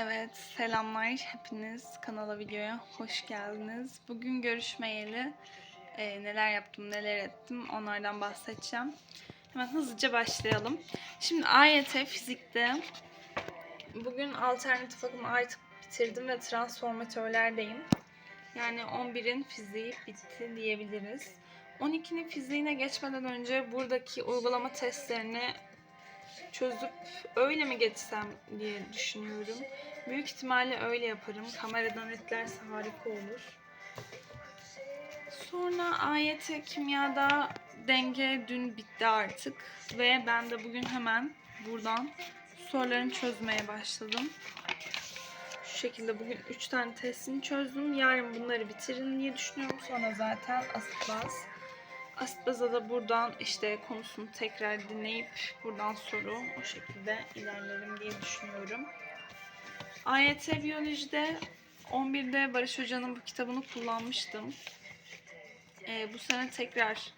Evet, selamlar hepiniz kanala videoya hoş geldiniz. Bugün görüşmeyeli e, neler yaptım, neler ettim onlardan bahsedeceğim. Hemen hızlıca başlayalım. Şimdi AYT fizikte bugün alternatif akımı artık bitirdim ve transformatörlerdeyim. Yani 11'in fiziği bitti diyebiliriz. 12'nin fiziğine geçmeden önce buradaki uygulama testlerini çözüp öyle mi geçsem diye düşünüyorum. Büyük ihtimalle öyle yaparım. Kameradan netlerse harika olur. Sonra AYT kimyada denge dün bitti artık ve ben de bugün hemen buradan sorularını çözmeye başladım. Şu şekilde bugün 3 tane testini çözdüm. Yarın bunları bitiririm diye düşünüyorum. Sonra zaten asit baz. Asit baza da buradan işte konusunu tekrar dinleyip buradan soru o şekilde ilerlerim diye düşünüyorum. AYT biyolojide 11'de Barış Hoca'nın bu kitabını kullanmıştım. Ee, bu sene tekrar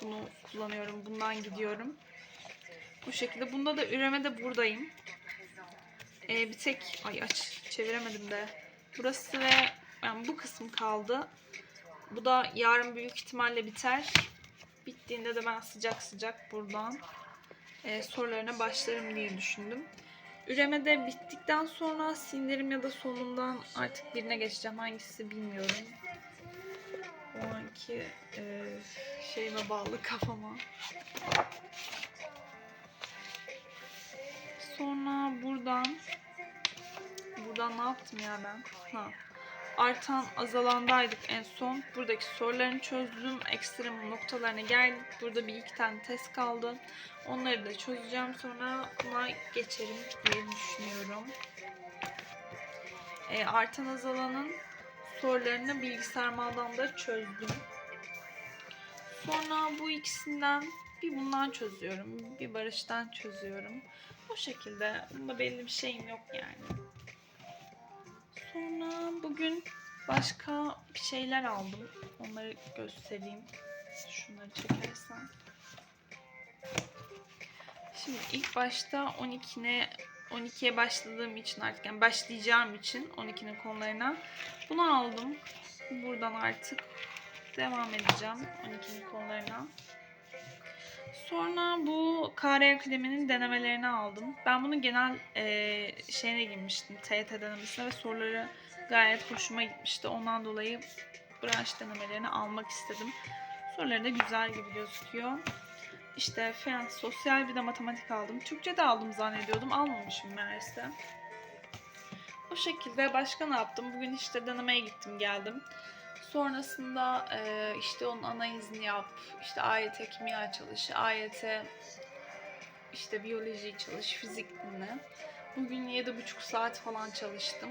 bunu kullanıyorum. Bundan gidiyorum. Bu şekilde. Bunda da üremede buradayım. Ee, bir tek ay aç çeviremedim de. Burası ve yani bu kısım kaldı. Bu da yarın büyük ihtimalle biter. Bittiğinde de ben sıcak sıcak buradan e, sorularına başlarım diye düşündüm. Üremede bittikten sonra sindirim ya da solunumdan artık birine geçeceğim. Hangisi bilmiyorum. O anki e, şeyime bağlı kafama. Sonra buradan buradan ne yaptım ya ben? Ha. Artan azalandaydık en son. Buradaki sorularını çözdüm. Ekstrem noktalarına geldik. Burada bir iki tane test kaldı. Onları da çözeceğim. Sonra buna geçerim diye düşünüyorum. E, artan azalanın sorularını bilgisayar maldan da çözdüm. Sonra bu ikisinden bir bundan çözüyorum. Bir barıştan çözüyorum. O şekilde. Bunda belli bir şeyim yok yani. Sonra bugün başka bir şeyler aldım. Onları göstereyim. Şunları çekersen. Şimdi ilk başta 12'ne 12'ye başladığım için artık yani başlayacağım için 12'nin konularına bunu aldım. Buradan artık devam edeceğim 12'nin konularına. Sonra bu KR kaleminin denemelerini aldım. Ben bunu genel e, şeyine girmiştim. TYT denemesine ve soruları gayet hoşuma gitmişti. Ondan dolayı branş denemelerini almak istedim. Soruları da güzel gibi gözüküyor. İşte fen, sosyal bir de matematik aldım. Türkçe de aldım zannediyordum. Almamışım meğerse. O şekilde başka ne yaptım? Bugün işte denemeye gittim geldim. Sonrasında e, işte onun analizini yap, işte AYT kimya çalış, AYT işte biyoloji çalış, fizik dinle. Bugün 7,5 saat falan çalıştım.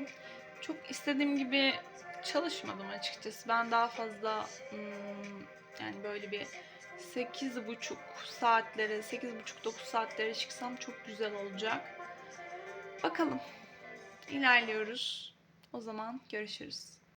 Çok istediğim gibi çalışmadım açıkçası. Ben daha fazla hmm, yani böyle bir 8,5 saatlere, 8,5-9 saatlere çıksam çok güzel olacak. Bakalım. İlerliyoruz. O zaman görüşürüz.